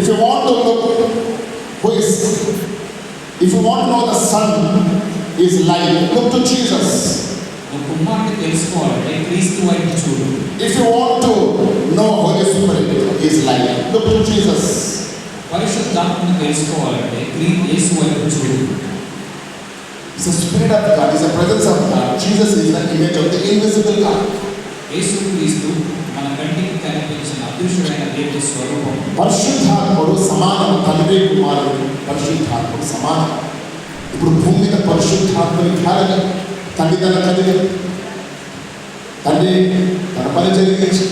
If you want to look who is, if you want to know the Son is light, look to Jesus. నువ్వు కుమారుని తెలుసుకోవాలంటే క్రీస్తు వైపు చూడు If you want to know Holy Spirit is light, look to Jesus. పరిశుద్ధాత్మను తెలుసుకోవాలంటే క్రీ యేసు వైపు చూడు It's the Spirit of God, it's the presence of God. Jesus is the image of the invisible God. యేసు క్రీస్తు మన కంటికి కనిపించిన అదృశ్యమైన దేవుడి స్వరూపం పరిశుద్ధాత్ముడు సమానం తండ్రి కుమారుడు పరిశుద్ధాత్ముడు సమానం ఇప్పుడు భూమి మీద పరిశుద్ధాత్ముని కాలని తండ్రి తన కదిలి తండ్రి తన పని జరిగించి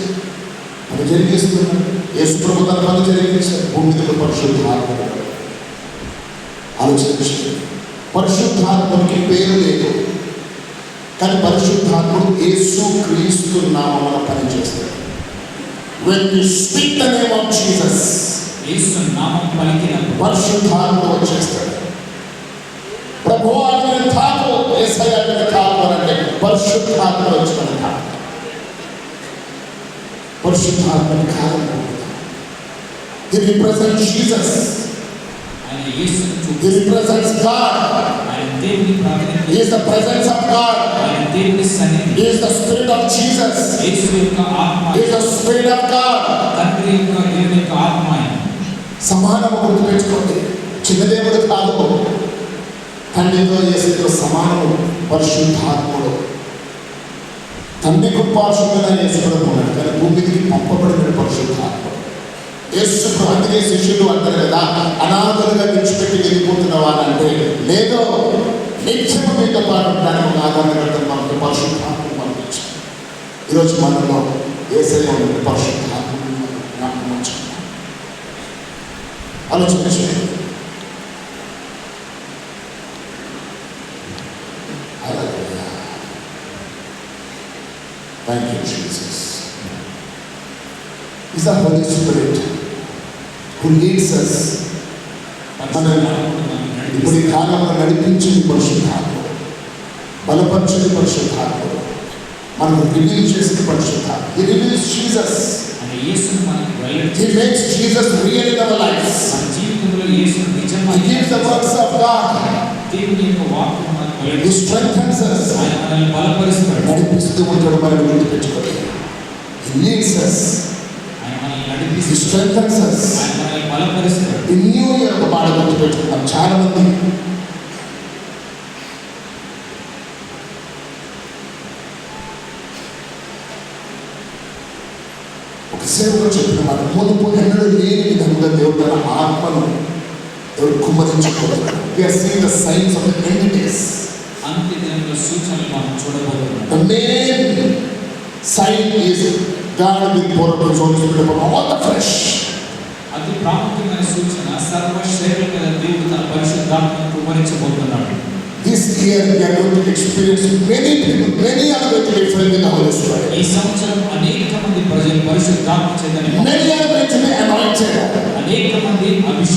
పని జరిగిస్తున్నాడు యేసు ప్రభు తన పని జరిగించాడు భూమి మీద పరిశుద్ధాత్ముడు ఆలోచించండి పరిశుద్ధాత్మునికి పేరు లేదు కానీ పరిశుద్ధాత్ముడు యేసు క్రీస్తు నామమున పనిచేస్తాడు When you speak the name of Jesus, యేసు నామం పలికినప్పుడు పరిశుద్ధాత్మ వచ్చేస్తాడు ప్రభు ఆజ్ఞని తాకు ఏసై ఆజ్ఞని తాకు అని అంటే పరిశుద్ధాత్మ వచ్చిన తాకు పరిశుద్ధాత్మని కాదు He represents Jesus. ఆయన యేసును He చూపి represents God. ఆయన దేవుని He ప్రాతినిధ్యం is the presence of God. ఆయన దేవుని సన్నిధి He is the Spirit of Jesus. యేసు యొక్క ఆత్మ He is the Spirit of God. తండ్రి యొక్క దేవుని యొక్క ఆత్మ ఆయన. సమానము గుర్తుపెట్టుకోండి చిన్న దేవుడు కాదు. తండ్రితో యేసుతో సమానము పరిశుద్ధాత్ముడు. తండ్రి గొప్ప కృపాశుద్ధమైన యేసుడు ఉన్నాడు. కానీ భూమికి పంపబడిన పరిశుద్ధాత్ముడు. యేసు అందుకే శిష్యులు అంటారు కదా అనాథలుగా విడిచిపెట్టి వెళ్ళిపోతున్న అని లేదో నిత్యము మీతో పాటు ఉంటాను ఒక ఆధారపడటం మనకు పరిశుద్ధాత్మ పంపించారు ఈరోజు మనలో ఏసైనా పరిశుద్ధాత్మను జ్ఞాపకం ఆలోచించండి Hallelujah. Thank you, Jesus. Is the Holy Spirit who leads us. పరిశుద్ధాత్ముడు మనల్ని ఇప్పుడు ఈ నడిపిస్తాడు. కాలంలో నడిపించింది పరిశుద్ధాత్ముడు బలపరిచింది పరిశుద్ధాత్ముడు మనకు రివీల్ చేసింది పరిశుద్ధాత్మ He reveals Jesus. ఆయన యేసును మనకి వెల్లడి He makes Jesus real in our lives. యేసును He gives the works of God. దేవుని యొక్క వాక్కు మనకు He వెల్లడి strengthens us. ఆయన మనల్ని బలపరుస్తాడు నడిపిస్తూ ఉంటాడు మనం గుర్తుపెట్టుకోండి He leads us. ఆయన మనల్ని He నడిపిస్తాడు strengthens us. ఆయన మనల్ని బలపరుస్తాడు ఈ న్యూ ఇయర్ ఒక మాట గుర్తుపెట్టుకున్నాం చాలా మంది ఒక సేవలో చెప్పిన మాట మునుపు ఎన్నడూ లేని విధంగా దేవుడు తన ఆత్మను దేవుడు కుమ్మరించుకోవాలి we are seeing the signs of the end days అంత్య దినంలో సూచనలు మనం చూడబోతున్నాం The main sign is God will pour out His Holy Spirit upon all the flesh. అతి ప్రాముఖ్యమైన సూచన సర్వ శరీరం మీద దేవుడు తన పరిశుద్ధాత్మను కుమరించబోతున్నాడు This year we are going to experience many people, many are going to be filled with the Holy Spirit. ఈ సంవత్సరం అనేక మంది ప్రజలు పరిశుద్ధాత్మ చేతని Many are going to be anointed. అనేక మంది అభిషేకించబడ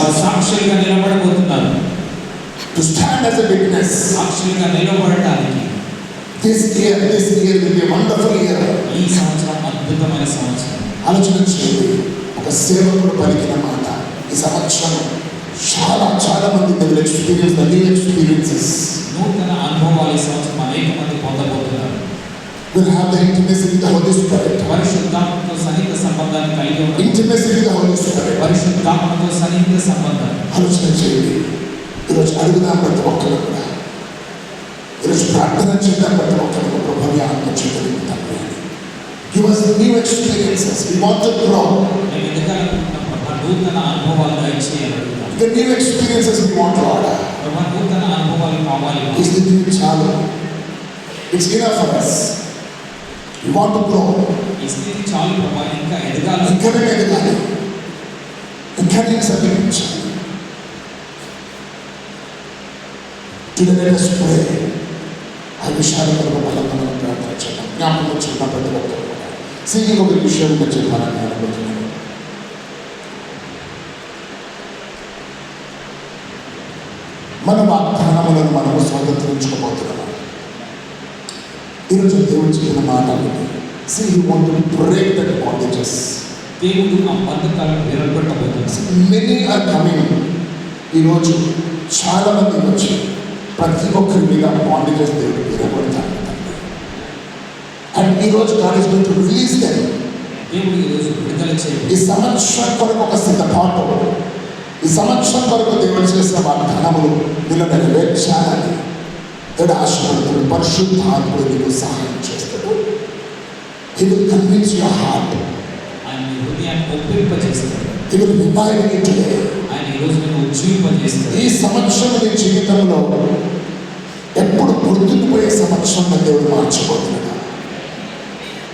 వారు సాక్షులుగా నిలబడబోతున్నారు. To stand as a witness. సాక్షులుగా This year, this year will be a wonderful year. ఈ సంవత్సరం అద్భుతమైన సంవత్సరం. ఆలోచన చేయండి. ఒక సేవకుడు పలికిన మాట. ఈ సంవత్సరం చాలా చాలా మంది విల్ ఎక్స్పీరియన్స్ న్యూ ఎక్స్పీరియన్సెస్ నూతన అనుభవాలు ఈ సంవత్సరం అనేక మంది పొందబోతున్నారు. Will have the intimacy with the Holy Spirit పరిశుద్ధాత్మతో సన్నిహిత సంబంధాన్ని కలిగి ఉంటారు intimacy with the Holy Spirit పరిశుద్ధాత్మతో సన్నిహిత సంబంధం ఆలోచన చేయండి ఈరోజు అడుగుదాం ప్రతి ఒక్కరు కూడా ఈరోజు ప్రార్థన చేద్దాం ప్రతి ఒక్కరు ప్రభావి ఆత్మ చేతులు తండ్రి give us new experiences we want to grow మేము ఎదగాలనుకున్న ప్రభా నూతన అనుభవాలు దయచేయాలి అడుగుతాం. the new experiences we want to order ప్రభా నూతన అనుభవాలు కావాలి మాకు. ఈ స్థితిని చాలు it's enough for us Grow ఈ స్థితి చాలు ప్రభా ఇంకా ఎదగాలి. ఇంకా మేము ఎదగాలి. ఇంకా నేను సమీపించాలి let us pray. ఆ విషయాల మనం మనం ప్రార్థన చేద్దాం. జ్ఞాపకం వచ్చిన ప్రతి ఒక్కరు సింగింగ్ ఒక విషయం మనం అనుకుంటున్నాను. మన వాగ్దానములను మనము స్వాతంత్రించుకోబోతున్నాం ఈరోజు దేవుడు చెప్పిన మాట see you want to break that bandages దేవుడు ఆ బంధకాలను నిలబెట్టబోతుంది మెనీ ఆర్ కమింగ్ ఈరోజు చాలా మంది వచ్చి ప్రతి ఒక్కరి మీద బాండేజెస్ దేవుడు విరగొడతాడు అండ్ ఈరోజు God is going to release them దేవుడు ఈరోజు విడుదల చేయండి ఈ సంవత్సరం కొరకు ఒక సిద్ధపాటు ఈ సంవత్సరం కొరకు దేవుడు చేసిన వాగ్దానములు నిన్ను నెరవేర్చాలని దేవుడు ఆశీర్వదుడు పరిశుద్ధాత్ముడు నీకు సహాయం చేస్తాడు? He will convince your heart ఆయన హృదయాన్ని ఒప్పింపజేస్తాడు. He will revive you today ఆయన ఈరోజు నేను ఉజ్జీవింపజేస్తాడు. ఈ సంవత్సరం నీ జీవితంలో ఎప్పుడు గుర్తుండిపోయే సంవత్సరంగా దేవుడు మార్చబోతున్నాడు.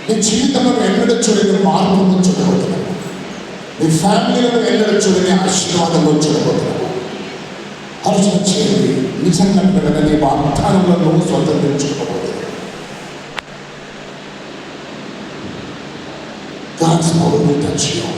నీ జీవితంలో ఎన్నడూ చూడని మార్పును చూడబోతున్నాడు నీ ఫ్యామిలీలో ఎన్నడూ చూడని ఆశీర్వాదంలో చూడబోతున్నాడు ఆలోచన చేయండి నిజంగా పిల్లలు నీ వాగ్దానంలో నువ్వు స్వతంత్రించుకోబోతున్నావు God's power will touch you.